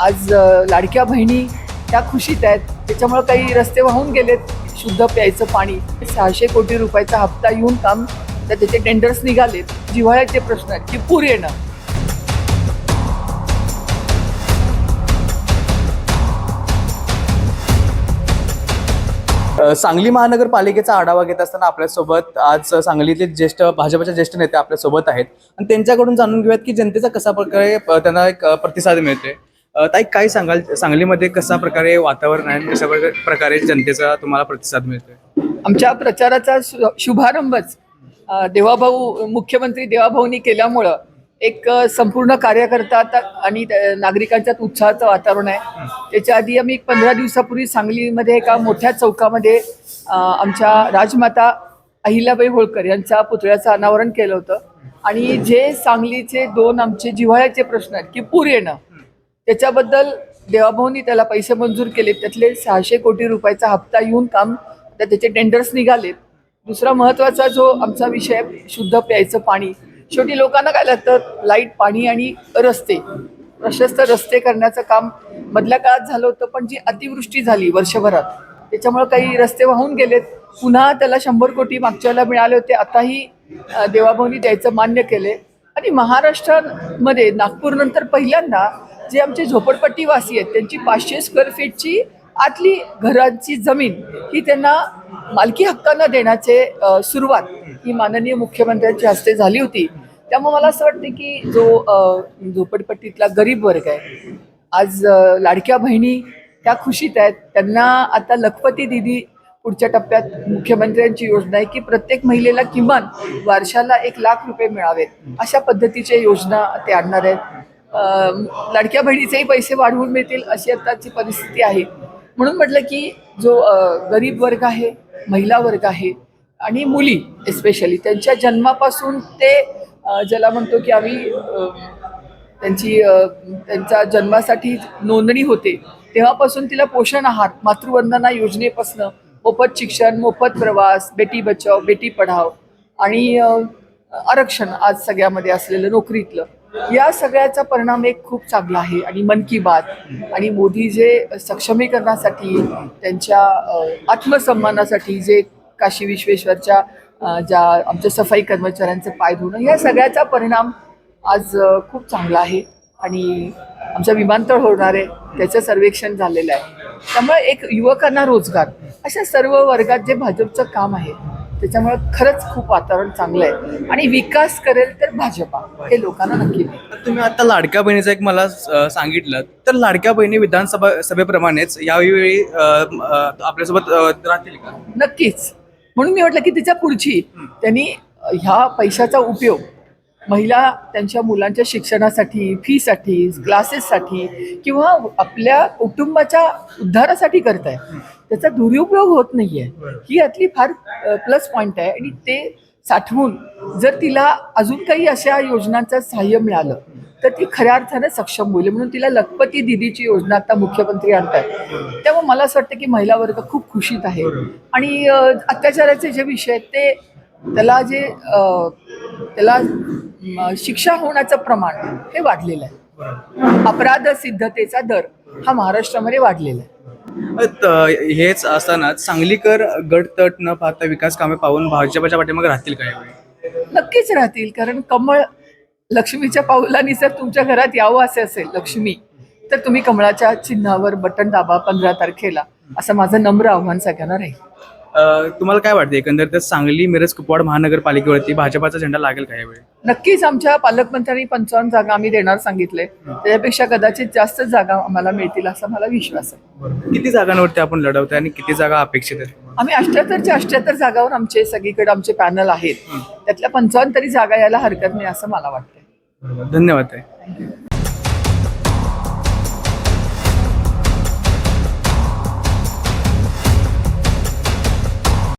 आज लाडक्या बहिणी त्या खुशीत आहेत. त्याच्यामुळे काही रस्ते वाहून गेलेत. शुद्ध प्यायचं पाणी सहाशे कोटी रुपयाचा हप्ता येऊन काम तर त्याचे टेंडर्स निघालेत. जिव्हाळ्याचे प्रश्न आहेत की पूर येणं. सांगली महानगरपालिकेचा आढावा घेत असताना आपल्यासोबत आज सांगलीतले ज्येष्ठ भाजपचे ज्येष्ठ नेते आपल्यासोबत आहेत. आणि त्यांच्याकडून जाणून घेऊयात की जनतेचा कसा प्रकारे त्यांना एक प्रतिसाद मिळतोय. ताई काय सांगाल? सांगलीमध्ये कशा प्रकारे वातावरण आहे? कशा प्रकारे- जनतेचा तुम्हाला प्रतिसाद मिळतोय? आमच्या प्रचाराचा शुभारंभच देवाभाऊ मुख्यमंत्री देवाभाऊनी केल्यामुळं एक संपूर्ण कार्यकर्ता आणि नागरिकांच्यात उत्साहाचं वातावरण आहे. त्याच्या आधी आम्ही एक पंधरा दिवसापूर्वी सांगलीमध्ये एका मोठ्या चौकामध्ये आमच्या राजमाता अहिल्याबाई होळकर यांच्या पुतळ्याचं अनावरण केलं होतं. आणि जे सांगलीचे दोन आमचे जिव्हाळ्याचे प्रश्न आहेत की पूर येणं त्याच्याबद्दल देवाभाऊनी त्याला पैसे मंजूर केले त्यातले सहाशे कोटी रुपयाचा हप्ता येऊन काम तर त्याचे टेंडर्स निघालेत. दुसरा महत्त्वाचा जो आमचा विषय शुद्ध प्यायचं पाणी. शेवटी लोकांना काय लागतं? लाइट पाणी आणि रस्ते. प्रशस्त रस्ते करण्याचं काम मधल्या काळात झालं होतं पण जी अतिवृष्टी झाली वर्षभरात त्याच्यामुळे काही रस्ते वाहून गेलेत. पुन्हा त्याला शंभर कोटी मागच्याला मिळाले होते आताही देवाभाऊंनी देवाभाऊनी द्यायचं मान्य केले आणि महाराष्ट्रामध्ये नागपूरनंतर पहिल्यांदा जे आमचे झोपडपट्टीवासी आहेत त्यांची पाचशे स्क्वेअर फीटची आतली घरांची जमीन ही त्यांना मालकी हक्कानं देण्याचे सुरुवात ही माननीय मुख्यमंत्र्यांच्या हस्ते झाली होती. त्यामुळे मला असं वाटतं की जो झोपडपट्टीतला गरीब वर्ग आहे आज लाडक्या बहिणी त्या खुशीत आहेत. त्यांना आता लखपती दिदी पुढच्या टप्प्यात मुख्यमंत्र्यांची योजना आहे की प्रत्येक महिलेला किमान वर्षाला एक लाख रुपये मिळावेत अशा पद्धतीच्या योजना ते आणणार आहेत. लाडक्या बहिणीचेही पैसे वाढवून मिळतील अशी आताची परिस्थिती आहे. म्हणून म्हटलं की जो गरीब वर्ग आहे महिला वर्ग आहे आणि मुली एस्पेशली त्यांच्या जन्मापासून ते ज्याला म्हणतो की आम्ही त्यांची त्यांच्या जन्मासाठी नोंदणी होते तेव्हापासून तिला पोषण आहार मातृवंदना योजनेपासनं मोफत शिक्षण मोफत प्रवास बेटी बचाव बेटी पढाव आणि आरक्षण आज सगळ्यामध्ये असलेलं नोकरीतलं. या सगळ्याचा परिणाम एक खूप चांगला आहे. आणि मन की बात आणि मोदी जे सक्षमीकरणासाठी त्यांच्या आत्मसन्मानासाठी जे काशी विश्वेश्वरच्या ज्या आमच्या सफाई कर्मचाऱ्यांचे पाय धुणं या सगळ्याचा परिणाम आज खूप चांगला आहे. आणि आमचं विमानतळ होणार आहे त्याचं सर्वेक्षण झालेलं आहे. त्यामुळे एक युवकांना रोजगार अशा सर्व वर्गात जे भाजपचं काम आहे त्याच्यामुळे खरंच खूप वातावरण चांगलं आहे. आणि विकास करेल तर भाजपा हे लोकांना नक्की तर तुम्ही आता लाडक्या बहिणीचं एक मला अ, सांगितलं. तर लाडक्या बहिणी विधानसभा सभेप्रमाणेच यावेळी अ, अ, आपल्यासोबत अ, राहतील का? नक्कीच. म्हणून मी म्हटलं की तिच्या पुढची त्यांनी ह्या पैशाचा उपयोग महिला त्यांच्या मुलांच्या शिक्षणासाठी फीसाठी क्लासेससाठी किंवा आपल्या कुटुंबाच्या उद्धारासाठी करत आहे त्याचा दुरुपयोग होत नाहीये. ही यातली फार प्लस पॉईंट आहे. आणि ते साठवून जर तिला अजून काही अशा योजनांचं सहाय्य मिळालं तर ती खऱ्या अर्थानं सक्षम होईल. म्हणून तिला लखपती दिदीची योजना आता मुख्यमंत्री आणतात त्यामुळे मला असं वाटतं की महिला वर्ग खूप खुशीत आहे. आणि अत्याचाराचे जे विषय आहेत ते त्याला जे त्याला शिक्षा होण्याचं प्रमाण हे वाढलेलं आहे. अपराध सिद्धतेचा दर हा महाराष्ट्रामध्ये वाढलेला आहे. हेच असताना सांगलीकर गट तट न पाहता विकास कामे पाहून भाजपच्या पाठीमागे राहतील काय नक्कीच राहतील कारण कमळ लक्ष्मीच्या पाऊलाने जर तुमच्या घरात यावं असे असेल लक्ष्मी तर तुम्ही कमळाच्या चिन्हावर बटन दाबा पंधरा तारखेला. असं माझं नम्र आव्हान सगळ्यांना राहील. तुम्हाला काय वाटतं? एकंदरीत सांगली मिरज कुपवाड महानगरपालिकेवरती भाजपाचा झेंडा लागेल का यावेळी? नक्कीच आमच्या पालकमंत्र्यांनी पंचावन्न जागा आम्ही देणार सांगितले. त्याच्यापेक्षा कदाचित जास्त जागा आम्हाला मिळतील असा मला विश्वास आहे. किती जागांवरती आपण लढवतोय आणि किती जागा अपेक्षित आहेत? आम्ही अठ्याहत्तरच्या अठ्याहत्तर जागावर आमचे सगळीकडे आमचे पॅनल आहेत. त्यातल्या पंचावन्न तरी जागा यायला हरकत नाही असं मला वाटतं धन्यवाद